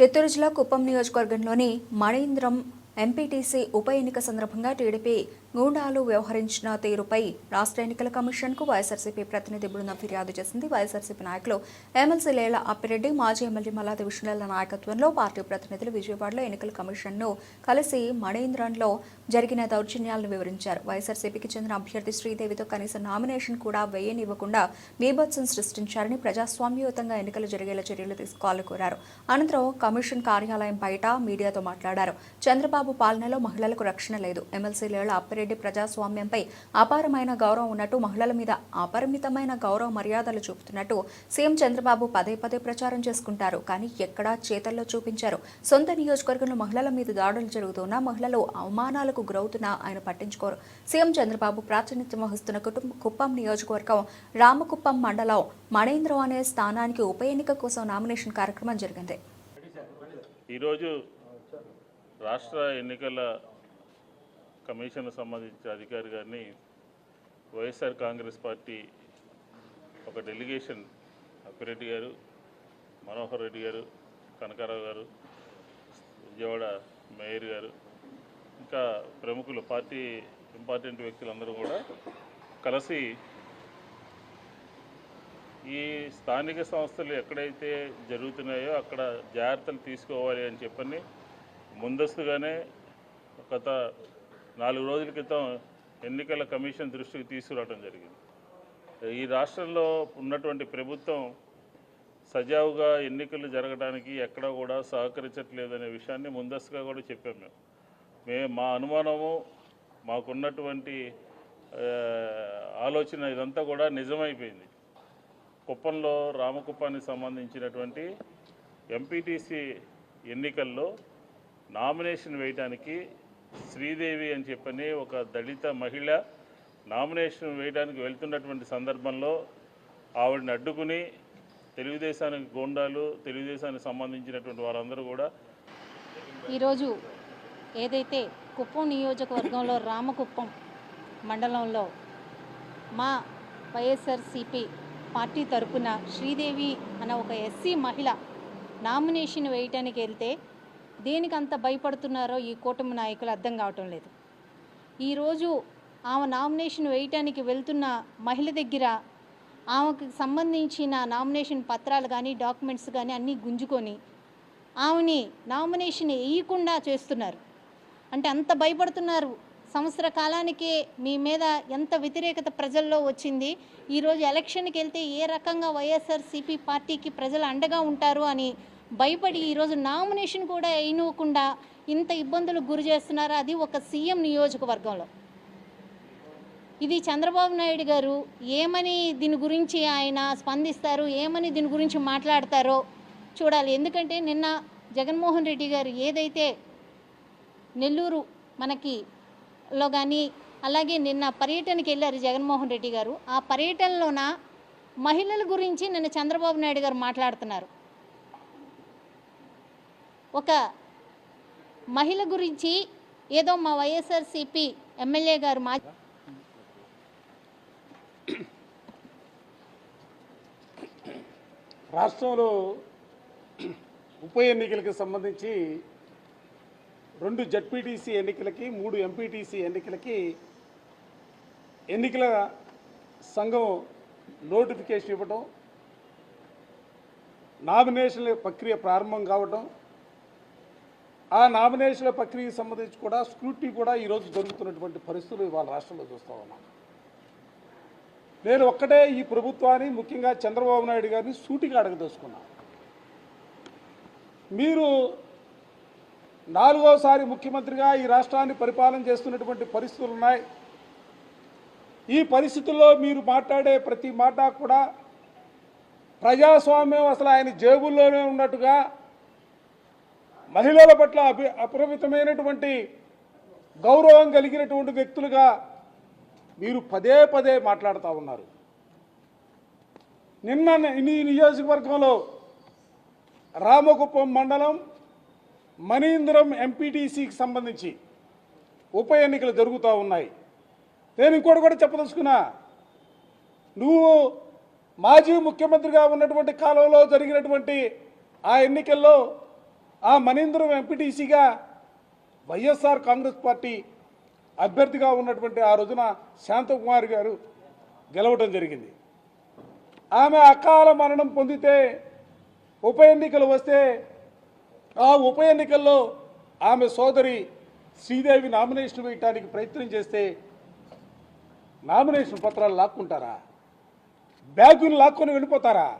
చిత్తూరు జిల్లా కుప్పం నియోజకవర్గంలోని మణేంద్రం ఎంపీటీసీ ఉప ఎన్నిక సందర్భంగా టీడీపీ గూండాలు వ్యవహరించిన తీరుపై రాష్ట్ర ఎన్నికల కమిషన్కు వైఎస్ఆర్సీపీ ప్రతినిధి బృందం ఫిర్యాదు చేసింది. వైఎస్ఆర్సీపీ నాయకులు ఎమ్మెల్సీ లేల అప్పిరెడ్డి మాజీ ఎమ్మెల్యే మల్లాది విష్ణుల నాయకత్వంలో పార్టీ ప్రతినిధులు విజయవాడలో ఎన్నికల కమిషన్ను కలిసి మణేంద్రంలో జరిగిన దౌర్జన్యాలను వివరించారు. వైఎస్ఆర్సీపీకి చెందిన అభ్యర్థి శ్రీదేవితో కనీస నామినేషన్ కూడా వేయనివ్వకుండా బీభత్సం సృష్టించారని ప్రజాస్వామ్యయుతంగా ఎన్నికలు జరిగేలా చర్యలు తీసుకోవాలని కోరారు. అనంతరం కమిషన్ కార్యాలయం బయట మీడియాతో మాట్లాడారు. చంద్రబాబు పాలనలో మహిళలకు రక్షణ లేదు. ఎమ్మెల్సీ లేళ్ళ అప్పిరెడ్డి ప్రజాస్వామ్యంపై అపారమైన గౌరవం ఉన్నట్టు మహిళల మీద అపరిమితమైన గౌరవ మర్యాదలు చూపుతున్నట్టు సీఎం చంద్రబాబు పదే పదే ప్రచారం చేసుకుంటారు. కానీ ఎక్కడా చేతల్లో చూపించారు. సొంత నియోజకవర్గంలో మహిళల మీద దాడులు జరుగుతున్నా మహిళలు అవమానాలకు గురవుతున్నా ఆయన పట్టించుకోరు. సీఎం చంద్రబాబు ప్రాతినిధ్యం వహిస్తున్న కుటుంబ కుప్పం నియోజకవర్గం రామకుప్పం మండలం మణేంద్రం అనే స్థానానికి ఉప ఎన్నిక కోసం నామినేషన్ కార్యక్రమం జరిగింది. ఈరోజు రాష్ట్ర ఎన్నికల కమిషన్ సంబంధించిన అధికారి గారిని వైఎస్ఆర్ కాంగ్రెస్ పార్టీ ఒక డెలిగేషన్ అప్పిరెడ్డి గారు మనోహర్ రెడ్డి గారు కనకారావు గారు విజయవాడ మేయర్ గారు ఇంకా ప్రముఖులు పార్టీ ఇంపార్టెంట్ వ్యక్తులందరూ కూడా కలిసి ఈ స్థానిక సంస్థలు ఎక్కడైతే జరుగుతున్నాయో అక్కడ జాగ్రత్తలు తీసుకోవాలి అని చెప్పని ముందస్తుగానే గత నాలుగు రోజుల క్రితం ఎన్నికల కమిషన్ దృష్టికి తీసుకురావడం జరిగింది. ఈ రాష్ట్రంలో ఉన్నటువంటి ప్రభుత్వం సజావుగా ఎన్నికలు జరగడానికి ఎక్కడ కూడా సహకరించట్లేదనే విషయాన్ని ముందస్తుగా కూడా చెప్పాం మేము. మే మా అనుమానము మాకున్నటువంటి ఆలోచన ఇదంతా కూడా నిజమైపోయింది. కుప్పంలో రామకుప్పానికి సంబంధించినటువంటి ఎంపీటీసీ ఎన్నికల్లో నామినేషన్ వేయడానికి శ్రీదేవి అని చెప్పని ఒక దళిత మహిళ నామినేషన్ వేయడానికి వెళ్తున్నటువంటి సందర్భంలో ఆవిడని అడ్డుకుని తెలుగుదేశానికి గోండాలు తెలుగుదేశానికి సంబంధించినటువంటి వారందరూ కూడా ఈరోజు ఏదైతే కుప్పం నియోజకవర్గంలో రామకుప్పం మండలంలో మా వైఎస్ఆర్సిపి పార్టీ తరపున శ్రీదేవి అన్న ఒక ఎస్సీ మహిళ నామినేషన్ వేయటానికి వెళ్తే దేనికి అంత భయపడుతున్నారో ఈ కూటమి నాయకులు అర్థం కావటం లేదు. ఈరోజు ఆమె నామినేషన్ వేయటానికి వెళ్తున్న మహిళ దగ్గర ఆమెకు సంబంధించిన నామినేషన్ పత్రాలు కానీ డాక్యుమెంట్స్ కానీ అన్నీ గుంజుకొని ఆమెని నామినేషన్ వేయకుండా చేస్తున్నారు. అంటే అంత భయపడుతున్నారు. సంవత్సర కాలానికే మీ మీద ఎంత వ్యతిరేకత ప్రజల్లో వచ్చింది? ఈరోజు ఎలక్షన్కి వెళ్తే ఏ రకంగా వైఎస్ఆర్సీపీ పార్టీకి ప్రజలు అండగా ఉంటారు అని భయపడి ఈరోజు నామినేషన్ కూడా అయినవ్వకుండా ఇంత ఇబ్బందులకు గురి చేస్తున్నారు? అది ఒక సీఎం నియోజకవర్గంలో. ఇది చంద్రబాబు నాయుడు గారు ఏమని దీని గురించి ఆయన స్పందిస్తారు? ఏమని దీని గురించి మాట్లాడతారో చూడాలి. ఎందుకంటే నిన్న జగన్మోహన్ రెడ్డి గారు ఏదైతే నెల్లూరు మనకి లో కానీ అలాగే నిన్న పర్యటనకి వెళ్ళారు జగన్మోహన్ రెడ్డి గారు. ఆ పర్యటనలోన మహిళల గురించి నిన్న చంద్రబాబు నాయుడు గారు మాట్లాడుతున్నారు. ఒక మహిళ గురించి ఏదో మా వైఎస్ఆర్సిపి ఎమ్మెల్యే గారు మా రాష్ట్రంలో ఉప ఎన్నికలకు సంబంధించి రెండు జడ్పీటీసీ ఎన్నికలకి మూడు ఎంపీటీసీ ఎన్నికలకి ఎన్నికల సంఘం నోటిఫికేషన్ ఇవ్వటం నామినేషన్ల ప్రక్రియ ప్రారంభం కావటం ఆ నామినేషన్ల ప్రక్రియకి సంబంధించి కూడా స్క్రూటీ కూడా ఈరోజు జరుగుతున్నటువంటి పరిస్థితులు ఇవాళ రాష్ట్రంలో చూస్తూ ఉన్నాం. నేను ఒక్కటే ఈ ప్రభుత్వాన్ని ముఖ్యంగా చంద్రబాబు నాయుడు గారిని సూటిగా అడగదలుచుకున్నా మీరు నాలుగోసారి ముఖ్యమంత్రిగా ఈ రాష్ట్రాన్ని పరిపాలన చేస్తున్నటువంటి పరిస్థితులు ఉన్నాయి. ఈ పరిస్థితుల్లో మీరు మాట్లాడే ప్రతి మాట కూడా ప్రజాస్వామ్యం అసలు ఆయన జేబుల్లోనే ఉన్నట్టుగా మహిళల పట్ల అభి అపరిమితమైనటువంటి గౌరవం కలిగినటువంటి వ్యక్తులుగా మీరు పదే పదే మాట్లాడుతూ ఉన్నారు. నిన్న ఈ నియోజకవర్గంలో రామకుప్పం మండలం మణీంద్రం ఎంపీటీసీకి సంబంధించి ఉప ఎన్నికలు జరుగుతూ ఉన్నాయి. నేను ఇంకోటి కూడా చెప్పదలుచుకున్నా నువ్వు మాజీ ముఖ్యమంత్రిగా ఉన్నటువంటి కాలంలో జరిగినటువంటి ఆ ఎన్నికల్లో ఆ మనీంద్రం ఎంపీటీసీగా వైఎస్ఆర్ కాంగ్రెస్ పార్టీ అభ్యర్థిగా ఉన్నటువంటి ఆ రోజున శాంతకుమార్ గారు గెలవటం జరిగింది. ఆమె అకాల మరణం పొందితే ఉప ఎన్నికలు వస్తే ఆ ఉప ఎన్నికల్లో ఆమె సోదరి శ్రీదేవి నామినేషన్ వేయటానికి ప్రయత్నం చేస్తే నామినేషన్ పత్రాలు లాక్కుంటారా? బ్యాగులు లాక్కొని వెళ్ళిపోతారా?